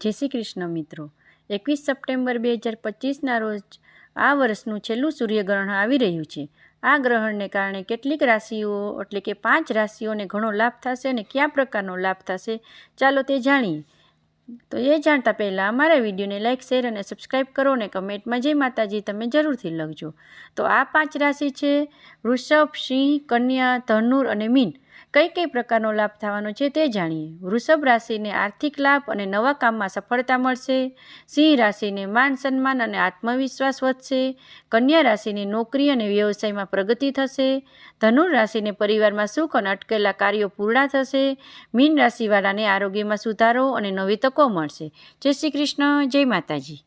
જય શ્રી કૃષ્ણ મિત્રો. એકવીસ સપ્ટેમ્બર બે હજાર પચીસના રોજ આ વર્ષનું છેલ્લું સૂર્યગ્રહણ આવી રહ્યું છે. આ ગ્રહણને કારણે કેટલીક રાશિઓ, એટલે કે પાંચ રાશિઓને ઘણો લાભ થશે અને કયા પ્રકારનો લાભ થશે, ચાલો તે જાણીએ. તો એ જાણતા પહેલાં અમારા વિડીયોને લાઇક, શેર અને સબસ્ક્રાઈબ કરો અને કમેન્ટમાં જય માતાજી તમે જરૂરથી લખજો. તો આ પાંચ રાશિ છે, વૃષભ, સિંહ, કન્યા, ધનુર અને મીન. કઈ કઈ પ્રકારનો લાભ થવાનો છે તે જાણીએ. વૃષભ રાશિને આર્થિક લાભ અને નવા કામમાં સફળતા મળશે. સિંહ રાશિને માન સન્માન અને આત્મવિશ્વાસ વધશે. કન્યા રાશિની નોકરી અને વ્યવસાયમાં પ્રગતિ થશે. ધનુ રાશિને પરિવારમાં સુખ અને અટકેલા કાર્યો પૂર્ણ થશે. મીન રાશિવાળાને આરોગ્યમાં સુધારો અને નવી તકો મળશે. જય શ્રી કૃષ્ણ, જય માતાજી.